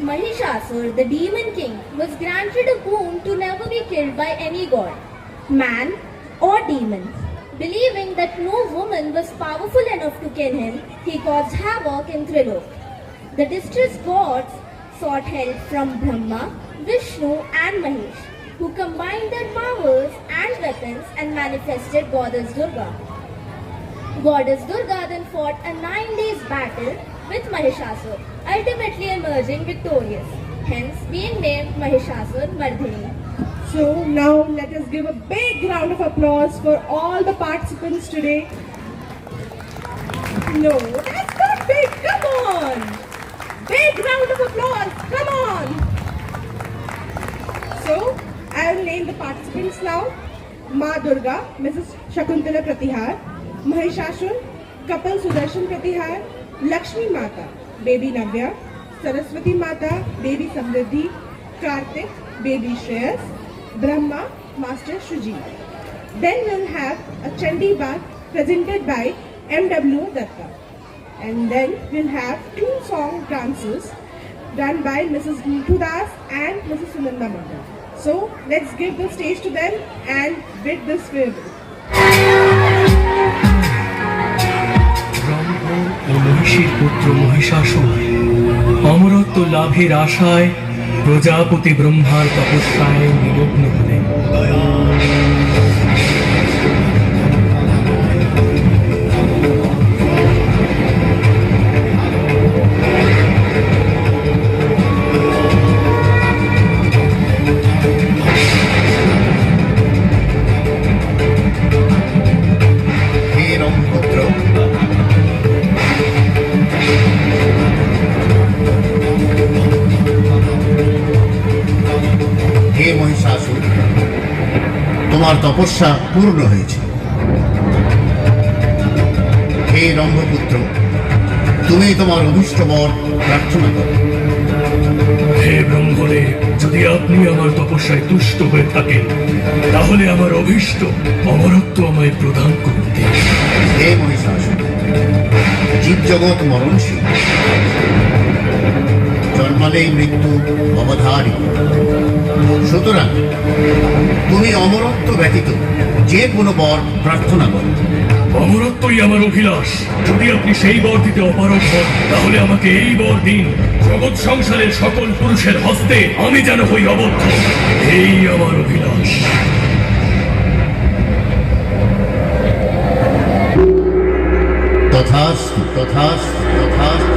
Mahishasur, the demon king, was granted a boon to never be killed by any god, man or demon. Believing that no woman was powerful enough to kill him, he caused havoc in Trilok. The distressed gods sought help from Brahma, Vishnu, and Mahesh, who combined their powers and weapons and manifested Goddess Durga. Goddess Durga then fought a nine days battle with Mahishasur, ultimately emerging victorious, hence being named Mahishasur Mardhini. So now let us give a big round of applause for all the participants today. No, that's not big. Come on. Big round of applause. Come on. So I will name the participants now. Ma Durga, Mrs. Shakuntala Pratihar, Mahishashur, Kapil Sudarshan Pratihar, Lakshmi Mata, Baby Navya, Saraswati Mata, Baby Samriddhi, Kartik, Baby Shreyas, Brahma, Master Shuji. Then we'll have a Chandi Bath presented by M.W. Datta. And then we'll have two song dances done by Mrs. Neetu and Mrs. Sunanda Mandal. So let's give the stage to them and bid this farewell. পুত্র মহিষাসুর অমরত্ব লাভের আশায় প্রজাপতি ব্রহ্মার তপস্যায় নিমগ্ন হলেন। তপস্যা পূর্ণ হয়েছে। হে রম্ভপুত্র তুমি তোমার অভিষ্ট বর প্রার্থনা করো। হে ব্রহ্মদেব যদি আপনি আমার তপস্যায় তুষ্ট হয়ে থাকেন তাহলে আমার অভীষ্ট অমরত্ব আমায় প্রদান দিন। হে মহিষাসুর জীবজগৎ মরণশীল। জন্মালেই মৃত্যু অবধারী সুতরাং তুমি অমরত্ব ব্যতীত যে কোনো বর প্রার্থনা করো। অমরত্বই আমার অভিলাষ। যদি আপনি সেই বর দিতে অপারগ হন তাহলে আমাকে এই বর দিন। জগৎ সংসারের সকল পুরুষের হস্তে আমি যেন হই অবদ্ধ। এই আমার অভিলাষ। তথাস্তু তথাস্তু তথাস্তু।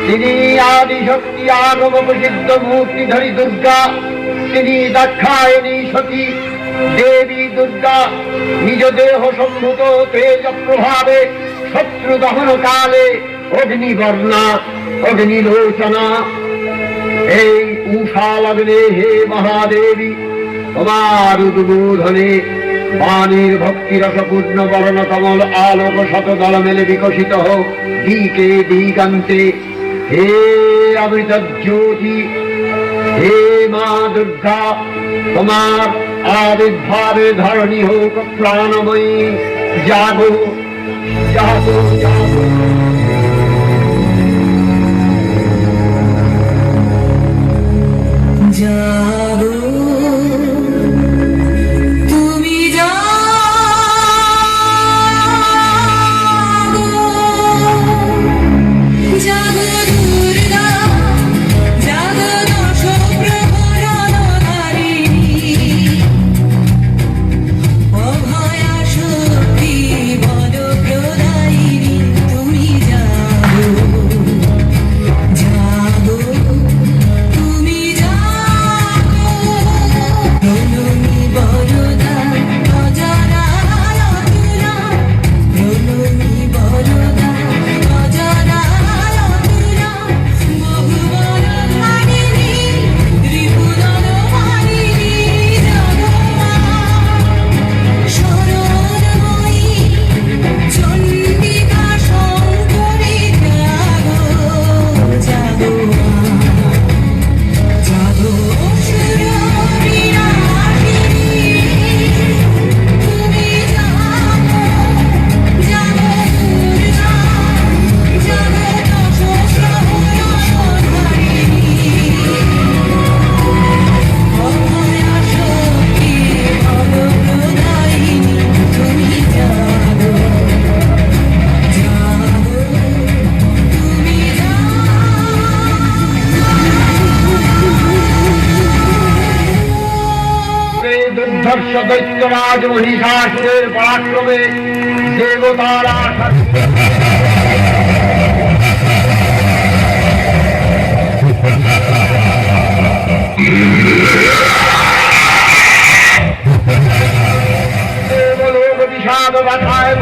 তিনি আদি শক্তি আগম প্রসিদ্ধ মূর্তিধরী দুর্গা তিনি দাক্ষায়ণী সতী দেবী দুর্গা নিজ দেহ সম্ভূত তেজ প্রভাবে শত্রু দহন কালে অগ্নিবর্ণা অগ্নিলোচনা এই উষা লগ্নে হে মহাদেবী তোমার উদ্বোধনে বাণীর ভক্তি রসপূর্ণ বর্ণ কমল আলোক শতদল মেলে বিকশিত হোক দিকে দিগান্তে হে অমৃত জ্যোতি হে মা দুর্গা তোমার আবির্ভাবে ধরণী হোক প্রাণময়ী জাগো জাগো জাগো। বিশ্ব দৈত্যরাজ মহিষাসুরের পরাক্রমে দেবতারা দেবলোক বিষাদ বাধায়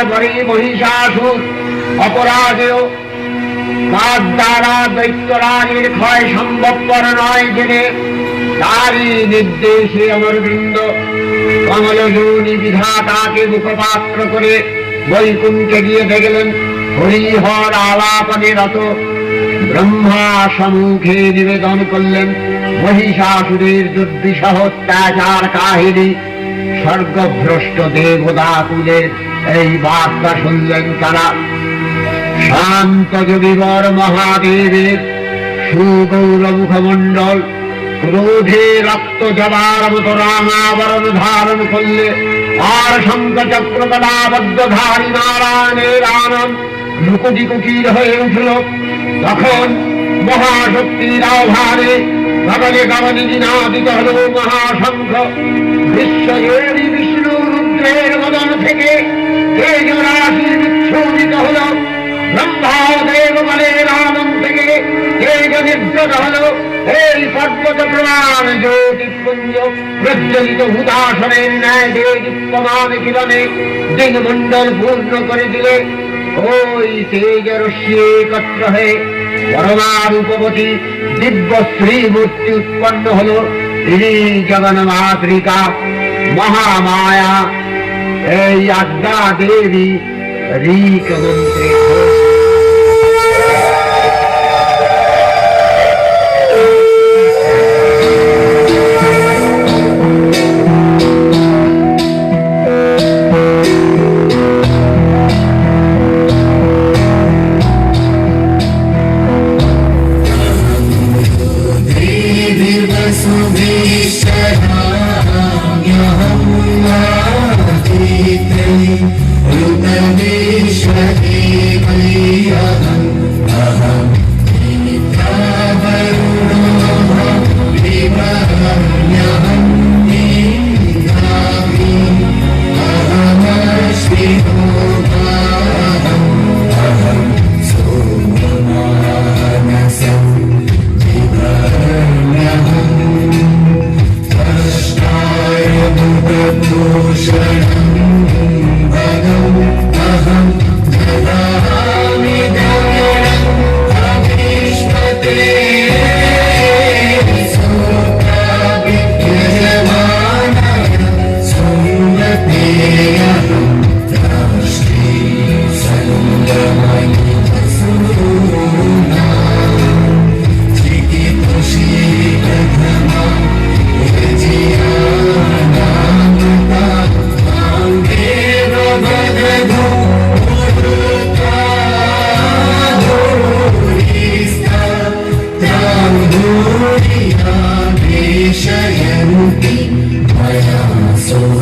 ব্রহ্মার পরে মহিষাসুর, অপরাজেয়। তার দ্বারা দৈত্যরাজের ক্ষয় সম্ভবপর নয় জেনে তারই নির্দেশে আমার বৃন্দ। কমলজৌনি বিধাতাকে মুখপাত্র করে বৈকুণ্ঠে গিয়ে দেখলেন হরিহর আলাপনে রত। ব্রহ্মা সম্মুখে নিবেদন করলেন, মহিষাসুরের দুর্বিষহ অত্যাচার কাহিনী, স্বর্গভ্রষ্ট দেবদাকুলের এই বার্তা শুনলেন তারা। শান্ত যোগীবর মহাদেবের সুগৌর মুখমণ্ডল ক্রোধে রক্ত জবার মতো রাঙাবরণ ধারণ করলে আর শঙ্খ চক্র কলাবদ্ধধারী নারায়ণের আনন্দ লুকুটি কুটির হয়ে উঠল। তখন মহাশক্তির আহ্বানে গগনে গগনে দিনাদিত হল মহাশঙ্খ। বিশ্বজয়ী বিষ্ণু রুদ্রের মদন থেকে বিচ্ছুরিত হল ব্রহ্মা দেব বলের আনন্দ থেকে নির্গত হল এই পর্বত প্রমাণ জ্যোতিপুঞ্জ প্রজ্বলিত হুদাসনের ন্যায় দেদীপ্যমান কিরণে দিনমণ্ডল পূর্ণ করে দিলে ওই তেজ রশ্মি একত্র হয়ে পরমারূপবতী দিব্য শ্রী মূর্তি উৎপন্ন হল তিনি জগন মাতৃকা মহামায়া এই আজ্ঞা দেবী ঋক মন্ত্রে ঘোষ Soul.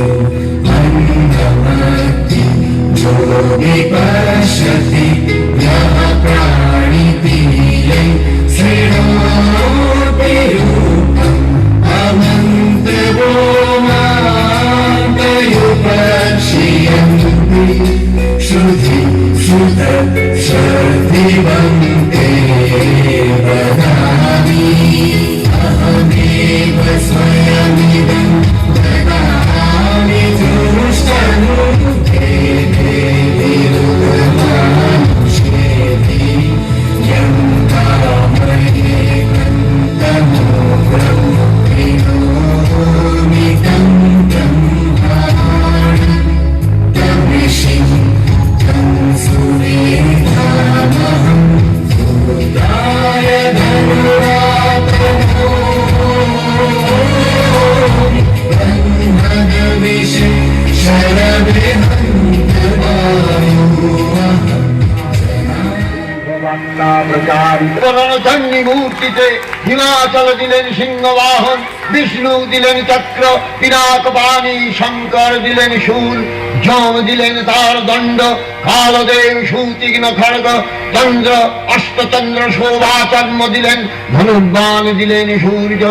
মূর্তিতে হিমাচল দিলেন সিংহবাহন, বিষ্ণু দিলেন চক্র পিনাক পানি শঙ্কর দিলেন শূল যম দিলেন তার দণ্ড, কালদেব, সুতীক্ষ্ণ খড়গ, চন্দ্র, অষ্টচন্দ্র শোভাচর্ম দিলেন ধনুর্বাণ, দিলেন সূর্য,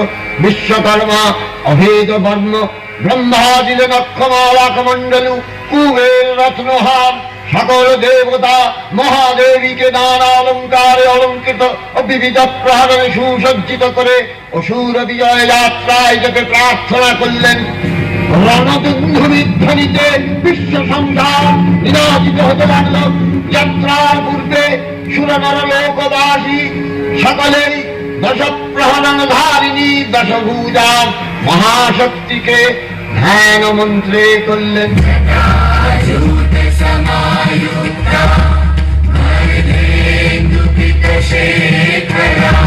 বিশ্বকর্মা, অভেদ বর্ণ ব্রহ্মা দিলেন অক্ষমালাক মণ্ডলু কুবের রত্নহার। সকল দেবতা মহাদেবীকে নানা অলঙ্কারে অলঙ্কৃত বিবিধ প্রহরণে সুসজ্জিত করে অসুর বিজয় যাত্রায় যাতে প্রার্থনা করলেন বিশ্ব সংসার হতে লাগল যাত্রার পূর্বে সুরনর লোকবাসী সকলেই দশ প্রহরণ ধারিণী দশভূজা মহাশক্তিকে ধ্যান মন্ত্রে করলেন দেবীর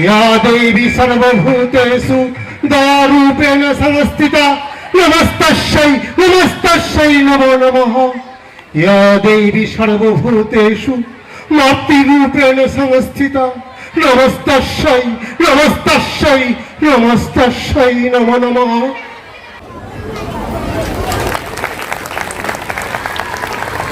या देवी सर्वभूतेषु दारूपेण संस्थिता नमस्तस्यै नमस्तस्यै नमो नमः या देवी सर्वभूतेषु मातृरूपेण संस्थिता नमस्तस्यै नमस्तस्यै नमस्तस्यै नमो नमः